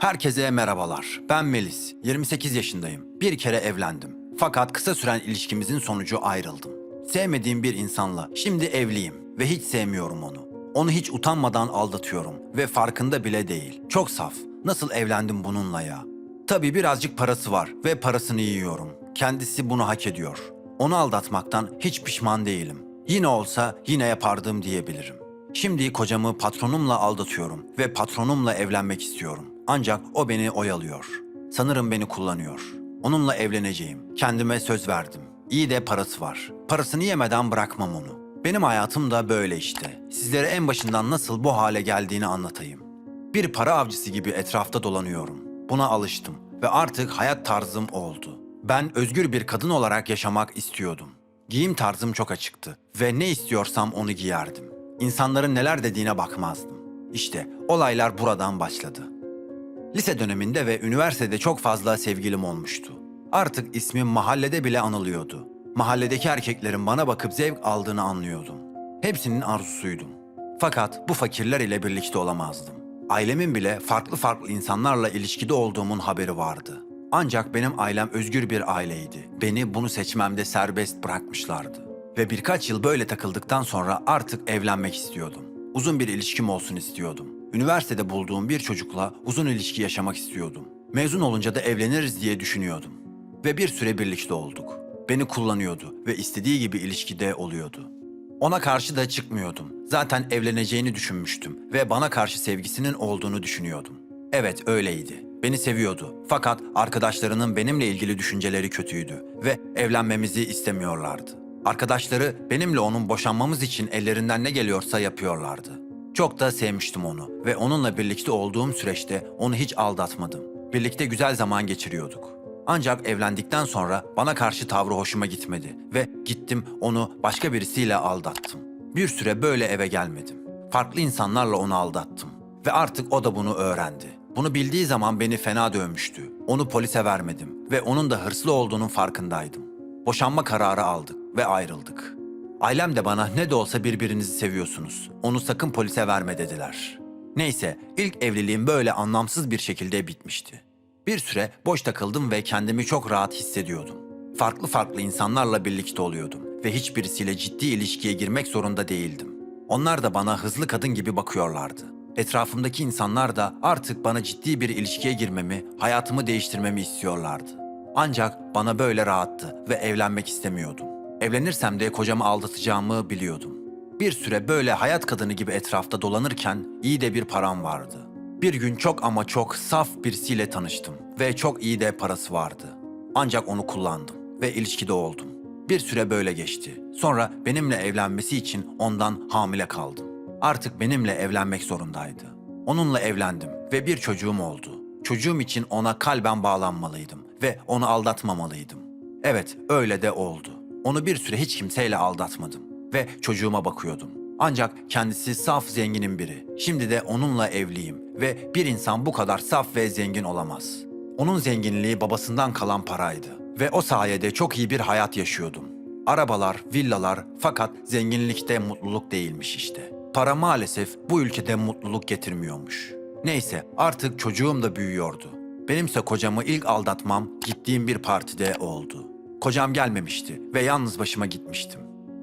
Herkese merhabalar. Ben Melis. 28 yaşındayım. Bir kere evlendim. Fakat kısa süren ilişkimizin sonucu ayrıldım. Sevmediğim bir insanla şimdi evliyim ve hiç sevmiyorum onu. Onu hiç utanmadan aldatıyorum ve farkında bile değil. Çok saf. Nasıl evlendim bununla ya? Tabii birazcık parası var ve parasını yiyorum. Kendisi bunu hak ediyor. Onu aldatmaktan hiç pişman değilim. Yine olsa yine yapardım diyebilirim. Şimdi kocamı patronumla aldatıyorum ve patronumla evlenmek istiyorum. Ancak o beni oyalıyor. Sanırım beni kullanıyor. Onunla evleneceğim. Kendime söz verdim. İyi de parası var. Parasını yemeden bırakmam onu. Benim hayatım da böyle işte. Sizlere en başından nasıl bu hale geldiğini anlatayım. Bir para avcısı gibi etrafta dolanıyorum. Buna alıştım ve artık hayat tarzım oldu. Ben özgür bir kadın olarak yaşamak istiyordum. Giyim tarzım çok açıktı ve ne istiyorsam onu giyerdim. İnsanların neler dediğine bakmazdım. İşte olaylar buradan başladı. Lise döneminde ve üniversitede çok fazla sevgilim olmuştu. Artık ismim mahallede bile anılıyordu. Mahalledeki erkeklerin bana bakıp zevk aldığını anlıyordum. Hepsinin arzusuydum. Fakat bu fakirler ile birlikte olamazdım. Ailemin bile farklı farklı insanlarla ilişkide olduğumun haberi vardı. Ancak benim ailem özgür bir aileydi. Beni bunu seçmemde serbest bırakmışlardı. Ve birkaç yıl böyle takıldıktan sonra artık evlenmek istiyordum. Uzun bir ilişkim olsun istiyordum. Üniversitede bulduğum bir çocukla uzun ilişki yaşamak istiyordum. Mezun olunca da evleniriz diye düşünüyordum. Ve bir süre birlikte olduk. Beni kullanıyordu ve istediği gibi ilişkide oluyordu. Ona karşı da çıkmıyordum. Zaten evleneceğini düşünmüştüm ve bana karşı sevgisinin olduğunu düşünüyordum. Evet öyleydi. Beni seviyordu. Fakat arkadaşlarının benimle ilgili düşünceleri kötüydü ve evlenmemizi istemiyorlardı. Arkadaşları benimle onun boşanmamız için ellerinden ne geliyorsa yapıyorlardı. Çok da sevmiştim onu ve onunla birlikte olduğum süreçte onu hiç aldatmadım. Birlikte güzel zaman geçiriyorduk. Ancak evlendikten sonra bana karşı tavrı hoşuma gitmedi ve gittim onu başka birisiyle aldattım. Bir süre böyle eve gelmedim. Farklı insanlarla onu aldattım ve artık o da bunu öğrendi. Bunu bildiği zaman beni fena dövmüştü. Onu polise vermedim ve onun da hırslı olduğunun farkındaydım. Boşanma kararı aldık ve ayrıldık. Ailem de bana ne de olsa birbirinizi seviyorsunuz. Onu sakın polise verme dediler. Neyse ilk evliliğim böyle anlamsız bir şekilde bitmişti. Bir süre boş takıldım ve kendimi çok rahat hissediyordum. Farklı farklı insanlarla birlikte oluyordum ve hiçbirisiyle ciddi ilişkiye girmek zorunda değildim. Onlar da bana hızlı kadın gibi bakıyorlardı. Etrafımdaki insanlar da artık bana ciddi bir ilişkiye girmemi, hayatımı değiştirmemi istiyorlardı. Ancak bana böyle rahattı ve evlenmek istemiyordum. Evlenirsem de kocamı aldatacağımı biliyordum. Bir süre böyle hayat kadını gibi etrafta dolanırken iyi de bir param vardı. Bir gün çok ama çok saf birisiyle tanıştım ve çok iyi de parası vardı. Ancak onu kullandım ve ilişkide oldum. Bir süre böyle geçti. Sonra benimle evlenmesi için ondan hamile kaldım. Artık benimle evlenmek zorundaydı. Onunla evlendim ve bir çocuğum oldu. Çocuğum için ona kalben bağlanmalıydım ve onu aldatmamalıydım. Evet, öyle de oldu. Onu bir süre hiç kimseyle aldatmadım ve çocuğuma bakıyordum. Ancak kendisi saf zenginin biri. Şimdi de onunla evliyim ve bir insan bu kadar saf ve zengin olamaz. Onun zenginliği babasından kalan paraydı ve o sayede çok iyi bir hayat yaşıyordum. Arabalar, villalar fakat zenginlikte mutluluk değilmiş işte. Para maalesef bu ülkede mutluluk getirmiyormuş. Neyse artık çocuğum da büyüyordu. Benimse kocamı ilk aldatmam gittiğim bir partide oldu. Kocam gelmemişti ve yalnız başıma gitmiştim.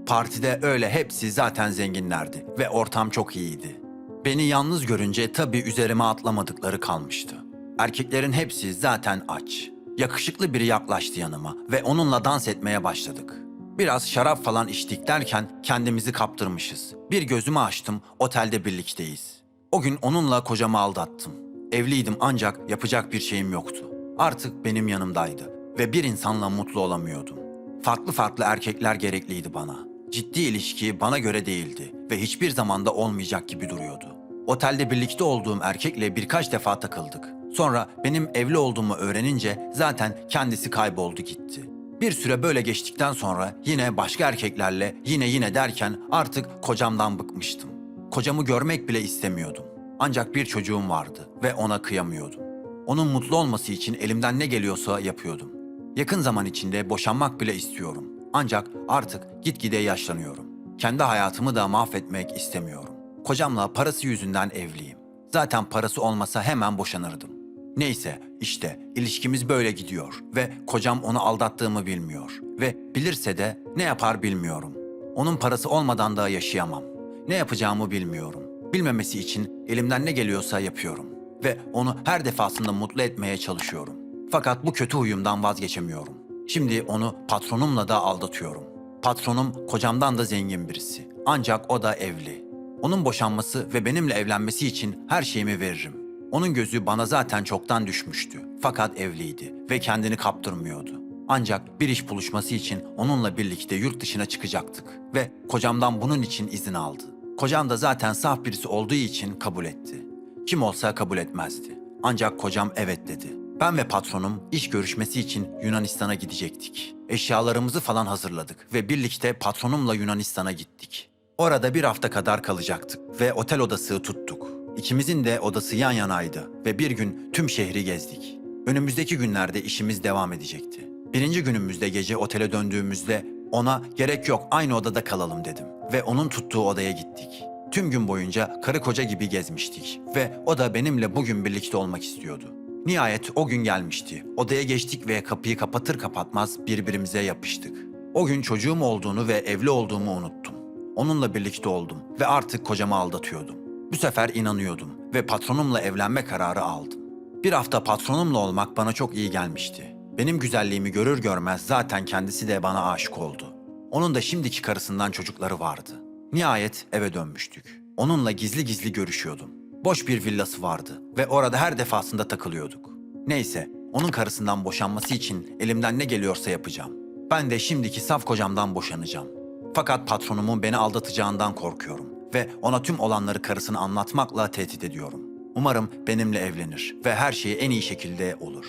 Partide öyle hepsi zaten zenginlerdi ve ortam çok iyiydi. Beni yalnız görünce tabii üzerime atlamadıkları kalmıştı. Erkeklerin hepsi zaten aç. Yakışıklı biri yaklaştı yanıma ve onunla dans etmeye başladık. Biraz şarap falan içtik derken kendimizi kaptırmışız. Bir gözümü açtım, otelde birlikteyiz. O gün onunla kocamı aldattım. Evliydim ancak yapacak bir şeyim yoktu. Artık benim yanımdaydı ve bir insanla mutlu olamıyordum. Farklı farklı erkekler gerekliydi bana. Ciddi ilişki bana göre değildi ve hiçbir zamanda olmayacak gibi duruyordu. Otelde birlikte olduğum erkekle birkaç defa takıldık. Sonra benim evli olduğumu öğrenince zaten kendisi kayboldu gitti. Bir süre böyle geçtikten sonra yine başka erkeklerle yine yine derken artık kocamdan bıkmıştım. Kocamı görmek bile istemiyordum. Ancak bir çocuğum vardı ve ona kıyamıyordum. Onun mutlu olması için elimden ne geliyorsa yapıyordum. Yakın zaman içinde boşanmak bile istiyorum. Ancak artık gitgide yaşlanıyorum. Kendi hayatımı da mahvetmek istemiyorum. Kocamla parası yüzünden evliyim. Zaten parası olmasa hemen boşanırdım. Neyse işte ilişkimiz böyle gidiyor ve kocam onu aldattığımı bilmiyor ve bilirse de ne yapar bilmiyorum. Onun parası olmadan da yaşayamam. Ne yapacağımı bilmiyorum. Bilmemesi için elimden ne geliyorsa yapıyorum ve onu her defasında mutlu etmeye çalışıyorum. Fakat bu kötü huyumdan vazgeçemiyorum. Şimdi onu patronumla da aldatıyorum. Patronum kocamdan da zengin birisi. Ancak o da evli. Onun boşanması ve benimle evlenmesi için her şeyimi veririm. Onun gözü bana zaten çoktan düşmüştü. Fakat evliydi ve kendini kaptırmıyordu. Ancak bir iş buluşması için onunla birlikte yurt dışına çıkacaktık ve kocamdan bunun için izin aldı. Kocam da zaten saf birisi olduğu için kabul etti. Kim olsa kabul etmezdi. Ancak kocam evet dedi. Ben ve patronum iş görüşmesi için Yunanistan'a gidecektik. Eşyalarımızı falan hazırladık ve birlikte patronumla Yunanistan'a gittik. Orada bir hafta kadar kalacaktık ve otel odası tuttuk. İkimizin de odası yan yanaydı ve bir gün tüm şehri gezdik. Önümüzdeki günlerde işimiz devam edecekti. Birinci günümüzde gece otele döndüğümüzde ona gerek yok aynı odada kalalım dedim ve onun tuttuğu odaya gittik. Tüm gün boyunca karı koca gibi gezmiştik ve o da benimle bugün birlikte olmak istiyordu. Nihayet o gün gelmişti. Odaya geçtik ve kapıyı kapatır kapatmaz birbirimize yapıştık. O gün çocuğum olduğunu ve evli olduğumu unuttum. Onunla birlikte oldum ve artık kocamı aldatıyordum. Bu sefer inanıyordum ve patronumla evlenme kararı aldım. Bir hafta patronumla olmak bana çok iyi gelmişti. Benim güzelliğimi görür görmez zaten kendisi de bana aşık oldu. Onun da şimdiki karısından çocukları vardı. Nihayet eve dönmüştük. Onunla gizli gizli görüşüyordum. Boş bir villası vardı ve orada her defasında takılıyorduk. Neyse, onun karısından boşanması için elimden ne geliyorsa yapacağım. Ben de şimdiki saf kocamdan boşanacağım. Fakat patronumun beni aldatacağından korkuyorum ve ona tüm olanları karısına anlatmakla tehdit ediyorum. Umarım benimle evlenir ve her şey en iyi şekilde olur.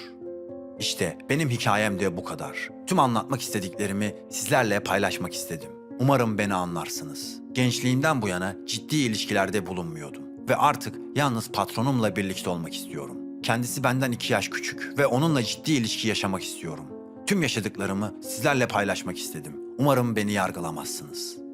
İşte benim hikayem de bu kadar. Tüm anlatmak istediklerimi sizlerle paylaşmak istedim. Umarım beni anlarsınız. Gençliğimden bu yana ciddi ilişkilerde bulunmuyordum ve artık yalnız patronumla birlikte olmak istiyorum. Kendisi benden iki yaş küçük ve onunla ciddi ilişki yaşamak istiyorum. Tüm yaşadıklarımı sizlerle paylaşmak istedim. Umarım beni yargılamazsınız.